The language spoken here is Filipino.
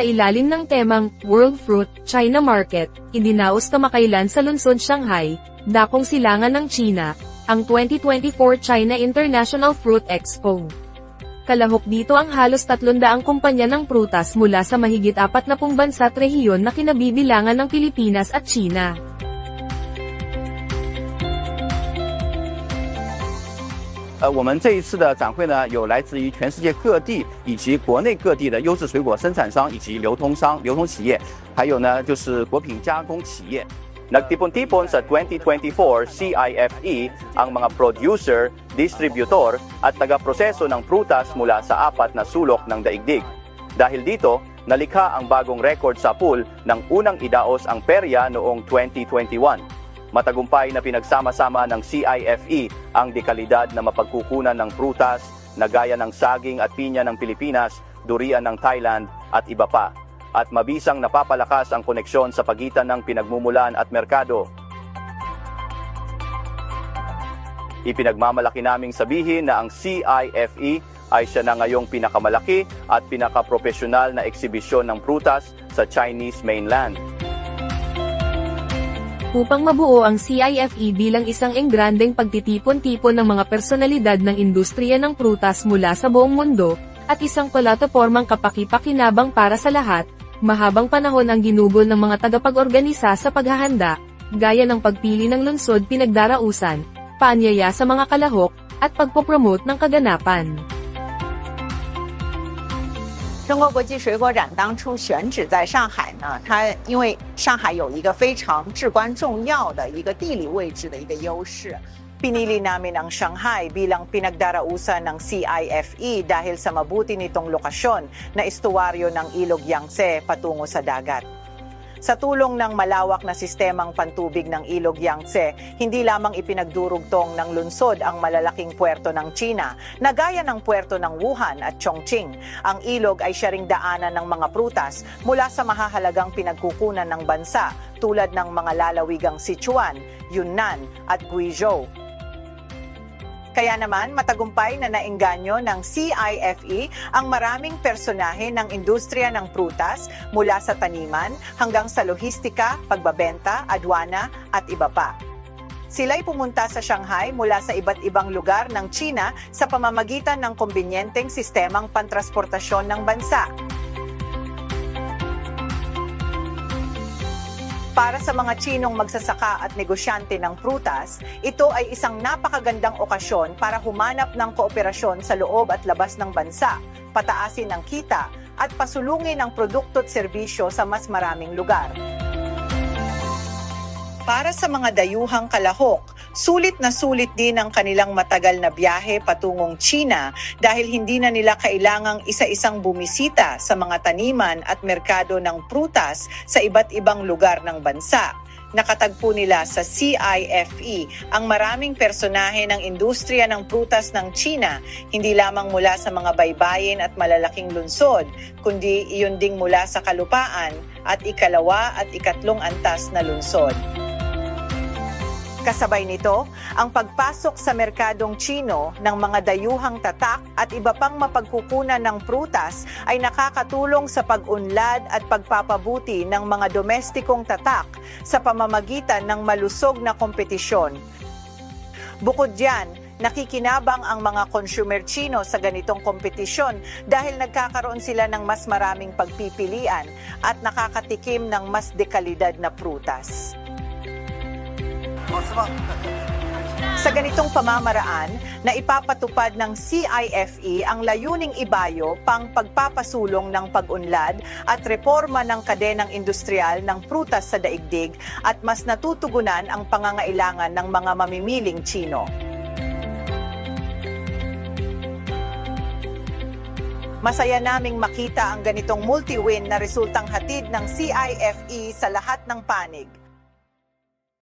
Sa ilalim ng temang World Fruit, China Market, idinaos kamakailan sa lungsod Shanghai, dakong silangan ng China, ang 2024 China International Fruit Expo. Kalahok dito ang halos 300 kumpanya ng prutas mula sa mahigit 40 bansa at rehiyon na kinabibilangan ng Pilipinas at China. 呃，我们这一次的展会呢，有来自于全世界各地以及国内各地的优质水果生产商以及流通商、流通企业，还有呢就是果品加工企业。Nagtipon-tipon sa 2024 CIFE ang mga producer, distributor at taga-proseso ng prutas mula sa apat na sulok ng daigdig. Dahil dito, nalikha ang bagong record sa pool ng unang idaos ang perya noong 2021. Matagumpay na pinagsama-sama ng CIFE ang dekalidad na mapagkukunan ng prutas na gaya ng saging at pinya ng Pilipinas, durian ng Thailand at iba pa. At mabisang napapalakas ang koneksyon sa pagitan ng pinagmumulan at merkado. Ipinagmamalaki naming sabihin na ang CIFE ay siya na ngayong pinakamalaki at pinakaprofesyonal na eksibisyon ng prutas sa Chinese mainland. Upang mabuo ang CIFE bilang isang engrandeng pagtitipon-tipon ng mga personalidad ng industriya ng prutas mula sa buong mundo, at isang platapormang kapaki-pakinabang para sa lahat, mahabang panahon ang ginugol ng mga tagapag-organisa sa paghahanda, gaya ng pagpili ng lungsod pinagdarausan, paanyaya sa mga kalahok, at pagpopromote ng kaganapan. 中国国际水果展当初选址在上海呢，它因为上海有一个非常至关重要的一个地理位置的一个优势。Pinili namin ang Shanghai bilang pinagdarausan ng CIFE dahil sa mabuti nitong lokasyon na estuwaryo ng Ilog Yangtze patungo sa dagat. Sa tulong ng malawak na sistemang pantubig ng Ilog Yangtze, hindi lamang ipinagdurugtong ng lungsod ang malalaking puerto ng China, na gaya ng puerto ng Wuhan at Chongqing. Ang ilog ay siya ring daanan ng mga prutas mula sa mahahalagang pinagkukunan ng bansa tulad ng mga lalawigang Sichuan, Yunnan at Guizhou. Kaya naman matagumpay na naengganyo ng CIFE ang maraming personahe ng industriya ng prutas mula sa taniman hanggang sa lohistika, pagbabenta, adwana at iba pa. Sila'y pumunta sa Shanghai mula sa iba't ibang lugar ng China sa pamamagitan ng kumbinyenteng sistemang pantransportasyon ng bansa. Para sa mga Chinong magsasaka at negosyante ng prutas, ito ay isang napakagandang okasyon para humanap ng kooperasyon sa loob at labas ng bansa, pataasin ang kita, at pasulungin ang produkto at serbisyo sa mas maraming lugar. Para sa mga dayuhang kalahok, sulit na sulit din ang kanilang matagal na biyahe patungong China dahil hindi na nila kailangang isa-isang bumisita sa mga taniman at merkado ng prutas sa iba't ibang lugar ng bansa. Nakatagpo nila sa CIFE ang maraming personahe ng industriya ng prutas ng China, hindi lamang mula sa mga baybayin at malalaking lunsod, kundi iyon ding mula sa kalupaan at ikalawa at ikatlong antas na lunsod. Kasabay nito, ang pagpasok sa merkadong Chino ng mga dayuhang tatak at iba pang mapagkukunan ng prutas ay nakakatulong sa pag-unlad at pagpapabuti ng mga domestikong tatak sa pamamagitan ng malusog na kompetisyon. Bukod diyan, nakikinabang ang mga consumer Chino sa ganitong kompetisyon dahil nagkakaroon sila ng mas maraming pagpipilian at nakakatikim ng mas dekalidad na prutas. Sa ganitong pamamaraan, na ipapatupad ng CIFE ang layuning ibayo pang pagpapasulong ng pag-unlad at reforma ng kadenang industrial ng prutas sa daigdig at mas natutugunan ang pangangailangan ng mga mamimiling Chino. Masaya naming makita ang ganitong multi-win na resultang hatid ng CIFE sa lahat ng panig.